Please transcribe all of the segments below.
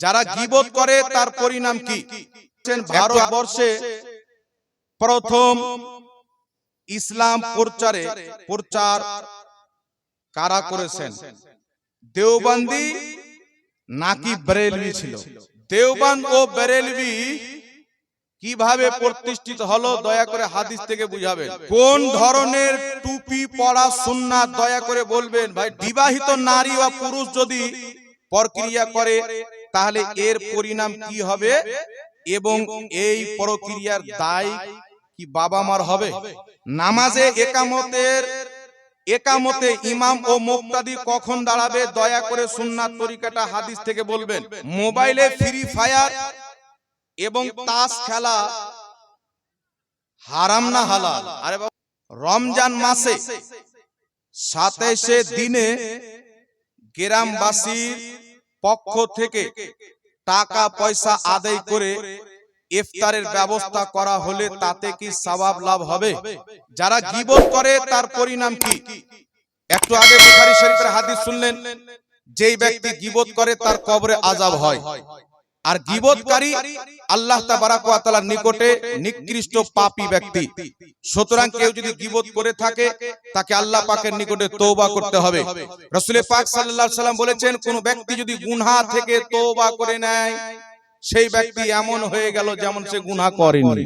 যারা গিবত করে তার পরিণাম কি? ভারতবর্ষে প্রথম ইসলাম প্রচারে প্রচার কারা করেছেন? দেওবন্দি নাকি বেরেলভি ছিল? দেওবন্দ ও বেরেলভি কীভাবে প্রতিষ্ঠিত হলো? দয়া করে হাদিস থেকে বুঝাবেন। কোন ধরনের টুপি পড়া সুন্নাত? দয়া করে বলবেন ভাই বিবাহিত নারী বা পুরুষ যদি প্রক্রিয়া করে তাহলে এর পরিণাম কি হবে? এবং এই প্রক্রিয়ার দায় কি বাবা মার হবে? নামাজে একামতের একামতে ইমাম ও মুক্তাদি কখন দাঁড়াবে? দয়া করে সুন্নাত তরিকাটা হাদিস থেকে বলবেন। মোবাইলে ফ্রি ফায়ার এবং তাস খেলা হারাম না হালাল। আরে বাবা, রমজান মাসে সাতাইশে দিনে গ্রামবাসীর পক্ষ থেকে টাকা, পয়সা আদায় করে ইফতারের ব্যবস্থা করা হলে তাতে কি সওয়াব লাভ হবে? যারা জীবন করে, তার পরিণাম কি? একটু আগে বুখারী শরীফের হাদিস শুনলেন, যেই ব্যক্তি গিবত করে, তার কবরে আজাব হয়। আর গিবতকারী আল্লাহ তাবারাক ওয়া তাআলার নিকটে নিকৃষ্ট পাপী ব্যক্তি। সুতরাং কেউ যদি গিবত করে থাকে তাকে আল্লাহ পাকের নিকটে তওবা করতে হবে। রাসূল পাক সাল্লাল্লাহু আলাইহি সাল্লাম বলেছেন কোন ব্যক্তি যদি গুনাহ থেকে তওবা করে নেয় সেই ব্যক্তি এমন হয়ে গেল যেমন সে গুনাহ করেনি।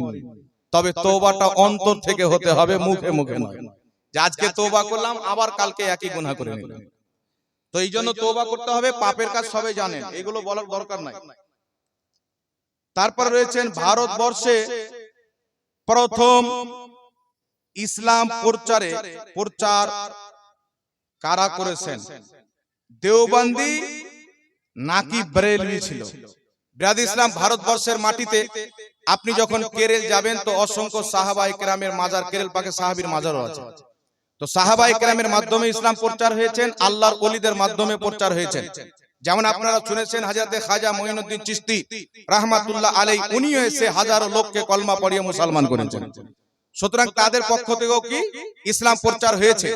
তবে তওবাটা অন্তর থেকে হতে হবে মুখে মুখে নয়। যে আজকে তওবা করলাম আবার কালকে একই গুনাহ করে নিলাম তো এই জন্য তওবা করতে হবে পাপের কাজ সবাই জানেন এগুলো বলার দরকার নাই তারপর রয়েছেন ভারতবর্ষে প্রথম ইসলাম প্রচারে প্রচার কারা করেছেন? দেওবন্দি নাকি বেরেলভি ছিল? বিরাদ ইসলাম ভারতবর্ষের মাটিতে আপনি যখন কেরেল যাবেন তো অসংখ্য সাহাবাই কেরামের মাজার কেরেল পাকে সাহাবির মাজারও আছে। তো সাহাবাই কেরামের মাধ্যমে ইসলাম প্রচার হয়েছেন আল্লাহর অলিদের মাধ্যমে প্রচার হয়েছেন। যেমন আপনারা শুনেছেন হাজারতে খাজা মঈনুদ্দিন চিস্তি রাহমাতুল্লাহ আলাই উনিও এসে হাজারো লোককে কলমা পড়িয়ে মুসলমান করেছেন। সুতরাং তাদের পক্ষ থেকেও কি ইসলাম প্রচার হয়েছে?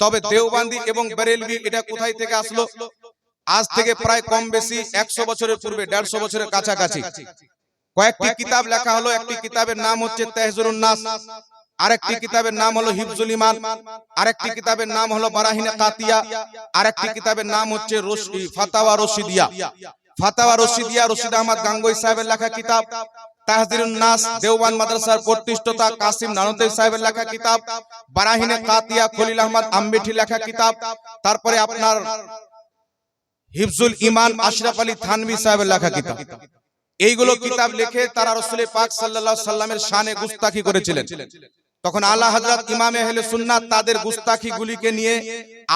তবে দেওবান্দি এবং বেরেলভি এটা কোথায় থেকে আসলো? আজ থেকে প্রায় কম বেশি একশো বছরের পূর্বে দেড়শো বছরের কাছাকাছি। কয়েকটি কিতাব লেখা হলো একটি কিতাবের নাম হচ্ছে তেহজরুন নাস। আরেকটি কিতাবের নাম হলো হিফজুল ইমান আরেকটি কিতাবের নাম হলো বারাহিনে কাতিয়া। আরেকটি কিতাবের নাম হচ্ছে ফাতাওয়া রশিদিয়া। ফাতাওয়া রশিদিয়া রশিদ আহমদ গাঙ্গুই সাহেবের লেখা কিতাব। তাহজিরুন নাস দেওবান মাদ্রাসার প্রতিষ্ঠাতা কাসিম নানতেই সাহেবের লেখা কিতাব। বারাহিনে কাতিয়া খলিল আহমদ আম্বেঠি লেখা কিতাব। তারপরে আপনার হিফজুল ইমান আশরাফ আলী থানভি সাহেবের লেখা কিতাব। এইগুলো কিতাব লিখে তারা রসুল পাক সাল্লাল্লাহু সাল্লামের শানে গুস্তাখি করেছিলেন তখন আল্লাহ হযরত ইমাম আহলে সুন্নাত তাদের গুস্তাখি গুলিকে নিয়ে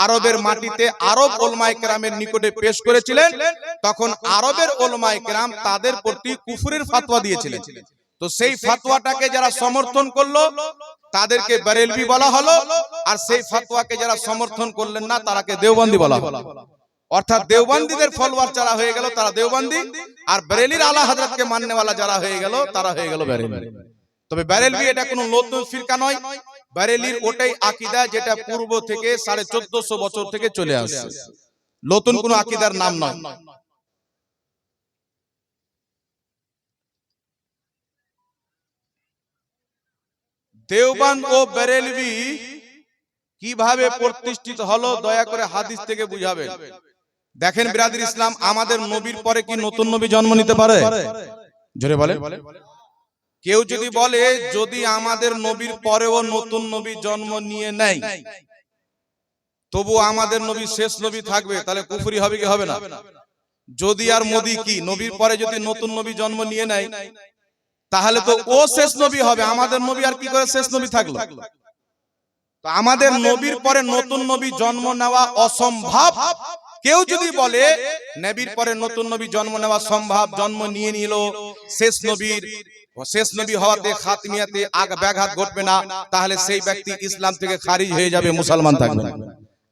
আরবের মাটিতে আরব ওলমায়ে কেরামের নিকটে পেশ করেছিলেন। তখন আরবের ওলমায়ে কেরাম তাদের প্রতি কুফরের ফতোয়া দিয়েছিলেন। তো সেই ফতোয়াটাকে যারা সমর্থন করল, তাদেরকে বেরেলভি বলা হলো, আর সেই ফতোয়াকে যারা সমর্থন করলেন না, তারাকে দেওবন্দি বলা হলো। অর্থাৎ দেওবন্দীদের ফলোয়ার যারা হয়ে গেল, তারা দেওবন্দি, আর বেরেলির আলা হযরতকে মাননেওয়ালা যারা হয়ে গেল, তারা হয়ে গেল বেরেলি। তবে বেরেলভি এটা কোনো নতুন ফিরকা নয়। বেরেলির ওটাই আকীদা যেটা পূর্ব থেকে সাড়ে চোদ্দশো বছর থেকে চলে আসছে। নতুন কোনো আকীদার নাম নয়। দেওবান ও বেরেলভি কীভাবে প্রতিষ্ঠিত হলো, দয়া করে হাদিস থেকে বুঝাবেন। দেখেন বিরাদির ইসলাম, আমাদের নবীর পরে কি নতুন নবী জন্ম নিতে পারে? জোরে বলে কেউ যদি বলে যদি আমাদের নবীর পরেও নতুন নবী জন্ম নিয়ে নেয় তবু আমাদের নবী শেষ নবী থাকবে তাহলে কুফরি হবে কি হবে না? যদি আর মোদি কি নবীর পরে যদি নতুন নবী জন্ম নিয়ে নেয় তাহলে তো ও শেষ নবী হবে আমাদের নবী আর কি করে শেষ নবী থাকল? তো আমাদের নবীর পরে নতুন নবী জন্ম নেওয়া অসম্ভব। কেউ যদি বলে নবীর পরে নতুন নবী জন্ম নেওয়া সম্ভব জন্ম নিয়ে নিল শেষ নবীর শেষ নবী হওয়াতে খাতমিয়াতে আগ ব্যাঘাত ঘটবে না তাহলে সেই ব্যক্তি ইসলাম থেকে খারিজ হয়ে যাবে মুসলমান থাকবে না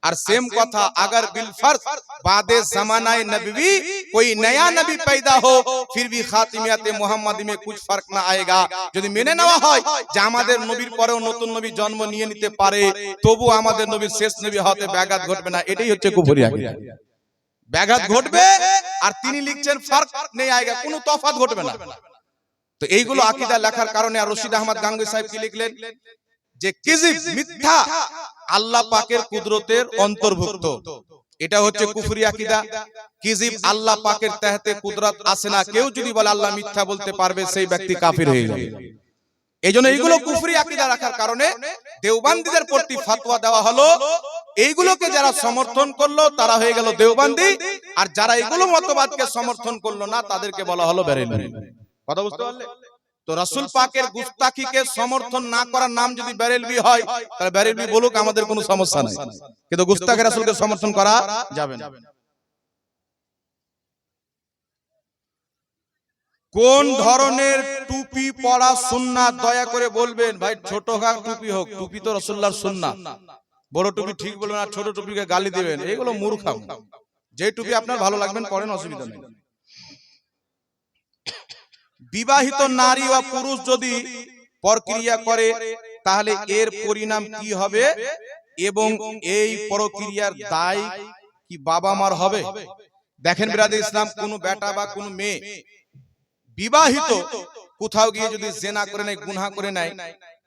আর सेम কথা अगर बिल फर्ज बादे जमानाए नबी कोई नया नबी पैदा हो फिर भी खातिमियाते मोहम्मदी में कुछ फर्क ना आएगा যদি মেনে নেওয়া হয় যে আমাদের নবীর পরেও নতুন নবী জন্ম নিয়ে নিতে পারে তবু আমাদের নবীর শেষ নবী হতে ব্যাঘাত ঘটবে না এটাই হচ্ছে কুফরি আকীদা ব্যাঘাত ঘটবে আর তিনি লিখছেন ফার্ক নেই আয়গা কোনো তফাৎ ঘটবে না তো এইগুলো আকিদা লেখার কারণে আর রশিদ আহমদ গাঙ্গুই সাহেব কি লিখলেন? যে কিজিব মিথ্যা আল্লাহ পাকের কুদরতের অন্তর্ভুক্ত। এটা হচ্ছে কুফরি আকিদা। কিজিব আল্লাহ পাকের তেহাতে কুদরত আছে না, কেউ যদি বলে আল্লাহ মিথ্যা বলতে পারবে, সেই ব্যক্তি কাফির হয়ে যাবে। এই জন্য এইগুলো কুফরি আকিদা রাখার কারণে দেওবান্দিদের প্রতি ফাতোয়া দেওয়া হলো। এইগুলোকে যারা সমর্থন করল, তারা হয়ে গেল দেওবান্দি। আর যারা এগুলো মতবাদকে সমর্থন করল না, তাদেরকে বলা হলো বেরেলভি কথা বুঝতে পারলে? তো রাসূল পাকের গুস্তাখিকে সমর্থন না করার নাম যদি বেরেলভি হয় তাহলে বেরেলভি বলুক আমাদের কোনো সমস্যা নাই। কিন্তু গুস্তাখে রাসূলকে সমর্থন করা যাবে না। কোন ধরনের টুপি পরা সুন্নাত দয়া করে বলবেন ভাই ছোট হোক টুপি হোক টুপি তো রসুল্লাহর সুন্নাত বড় টুপি ঠিক বলবেন আর ছোট টুপিকে গালি দিবেন এগুলো মূর্খাম যে টুপি আপনার ভালো লাগবেন পরেন অসুবিধা নেই। বিবাহিত নারী বা পুরুষ যদি প্রক্রিয়া করে তাহলে এর পরিণাম কি হবে? এবং এই প্রক্রিয়ার দায় কি বাবা মার হবে? দেখেন বিরাদ ইসলাম কোন বেটা বা কোন মেয়ে বিবাহিত কোথাও গিয়ে যদি জেনা করে নেয় গুনা করে নেয়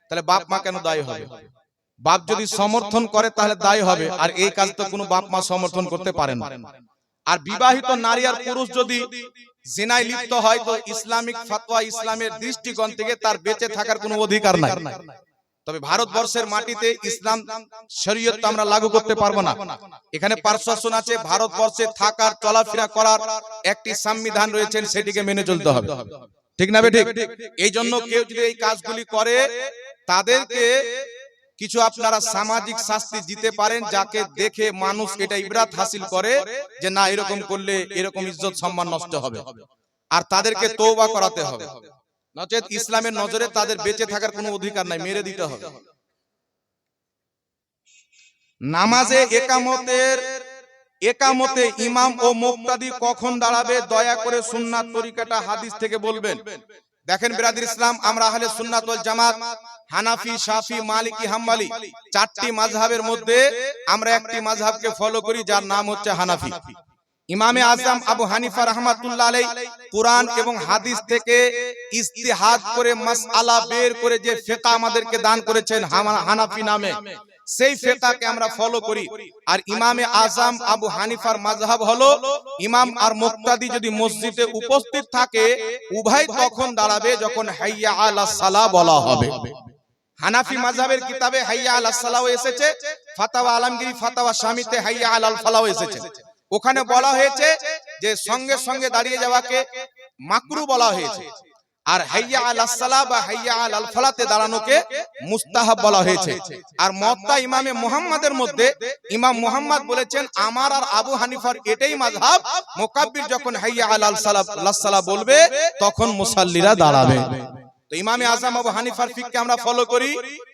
তাহলে বাপ মা কেন দায়ী হবে? বাপ যদি সমর্থন করে তাহলে দায়ী হবে। আর এই কাজ তো কোনো বাপ মা সমর্থন করতে পারে না। আর বিবাহিত নারী আর পুরুষ যদি জেনায় লিপ্ত হয় তো ইসলামিক ফাতোয়া ইসলামের দৃষ্টিকোণ থেকে তার বেঁচে থাকার কোনো অধিকার নাই। তবে ভারতবর্ষের মাটিতে ইসলাম শরীয়ত আমরা লাগু করতে পারব না। এখানে পার্শ্বাসন আছে, ভারতবর্ষে থাকার, চলাফেরা করার একটি সংবিধান রয়েছে, সেটিকে মেনে চলতে হবে। ঠিক না ঠিক? এই জন্য কেউ যদি এই কাজগুলি করে, তাদেরকে কিছু আপনারা সামাজিক শাস্তি দিতে পারেন যাকে দেখে মানুষ এটা ইবরাত হাসিল করে যে না, এরকম করলে এরকম ইজ্জত সম্মান নষ্ট হবে। আর তাদেরকে তৌবা করাতে হবে। নচেত ইসলামের নজরে তাদের বেঁচে থাকার কোনো অধিকার নাই, মেরে দিতে হবে। নামাজে একামতের, একামতে ইমাম ও মুক্তাদি কখন দাঁড়াবে, দয়া করে সুন্নাত তরিকাটা হাদিস থেকে বলবেন। দেখেন বিরাদির ইসলাম আমরা আহলে সুন্নাত ওয়াল জামাত হানাফি শাফি মালিকি হাম্বালি চারটি মাযহাবের মধ্যে আমরা একটি মাযহাবকে ফলো করি যার নাম হচ্ছে হানাফি। ইমামে আজম আবু হানিফা রহমাতুল্লাহ আলাই কোরআন এবং হাদিস থেকে ইস্তিহাদ করে মাসআলা বের করে যে ফিকহ আমাদেরকে দান করেছেন হানাফি নামে। সেই ফেকাকে আমরা ফলো করি। আর ইমামে আজম আবু হানিফার মাযহাব হলো ইমাম আর মুক্তাদি যদি মসজিদে উপস্থিত থাকে উভয় তখন দাঁড়াবে যখন হাইয়া আলা সালা বলা হবে। হানাফি মাযহাবের কিতাবে হাইয়া আলা সালাও এসেছে ফাতাওয়া আলমগিরি ফাতাওয়া স্বামীতে হাইয়া আলাল ফালাও এসেছে। ওখানে বলা হয়েছে যে সঙ্গে সঙ্গে দাঁড়িয়ে যাওয়াকে মাকরু বলা হয়েছে। আর হাইয়া আলাস সালা বা হাইয়া আলাল ফালাতে দাঁড়ানোকে মুস্তাহাব বলা হয়েছে। আর মত্তা ইমামে মুহাম্মাদের মধ্যে ইমাম মুহাম্মদ বলেছেন, আমার আর আবু হানিফার এটাই মাযহাব মোকাব্বির যখন হাইয়া আলাল সালাব লাসালা বলবে, তখন মুসাল্লিরা দাঁড়াবে। তো ইমামে আজম আবু হানিফার ফিককে আমরা ফলো করি।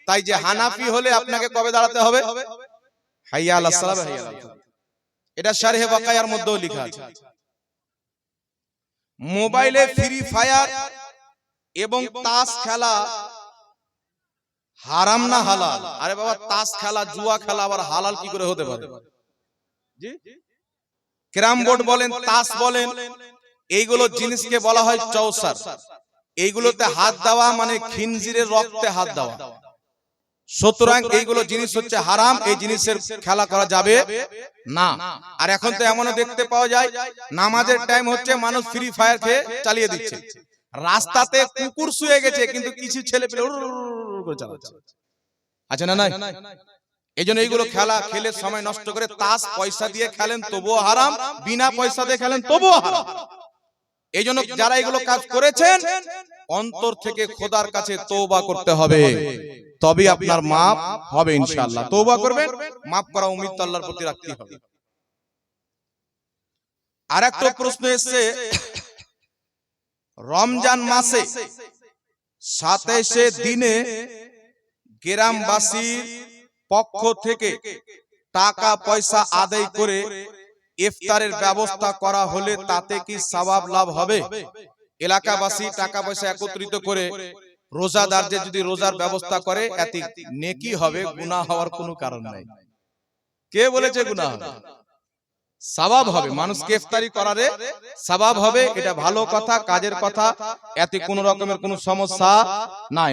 তাই যে হানাফি হলে আপনাকে কবে দাঁড়াতে হবে? হাইয়া আলাস সালাব, হাইয়া। এটা শারহে বাকায়ার মধ্যেও লেখা আছে। মোবাইলে ফ্রি ফায়ার এবং তাস খেলা হারাম না হালাল। আরে বাবা তাস খেলা জুয়া খেলা আবার হালাল কি করে হতে পারে? জি? ক্যারাম বোর্ড বলেন তাস বলেন এইগুলো জিনিসকে বলা হয় চৌসার। এইগুলোতে হাত দেওয়া মানে খিনজিরের রক্তে হাত দেওয়া। সুতরাং এইগুলো জিনিস হচ্ছে হারাম এই জিনিসের খেলা করা যাবে না। আর এখন তো এমনও দেখতে পাওয়া যায় নামাজের টাইম হচ্ছে মানুষ ফ্রি ফায়ার খেয়ে চালিয়ে দিচ্ছে। রাস্তাতে কুকুর শুয়ে গেছে কিন্তু কিছু ছেলে পেলে করে চালাচ্ছে আচ্ছা না নাই এই জন্য এইগুলো খেলা খেলে সময় নষ্ট করে তাস পয়সা দিয়ে খেলেন তবুও হারাম বিনা পয়সা দিয়ে খেলেন তবুও হারাম এই জন্য যারা এগুলো কাজ করেছেন অন্তর থেকে খোদার কাছে তৌবা করতে হবে তবে আপনার মাপ হবে ইনশাআল্লাহ তৌবা করবেন মাপ করা উম্মিদ আল্লাহর প্রতি রাখতে হবে আর একটা প্রশ্ন এসছে রমজান মাসে সাতাইশে দিনে গ্রামবাসীর পক্ষ থেকে টাকা পয়সা আদায় করে ইফতারের ব্যবস্থা করা হলে তাতে কি সওয়াব লাভ হবে? এলাকাবাসী টাকা পয়সা একত্রিত করে রোজাদার যে যদি রোজার ব্যবস্থা করে এতে নেকি হবে গুনাহ হওয়ার কোনো কারণ নাই। কে বলেছে গুনাহ? হবে সবাব হবে। মানুষ ইফতারি করারে সবাব হবে। এটা ভালো কথা কাজের কথা। এতে কোনো রকমের কোনো সমস্যা নাই।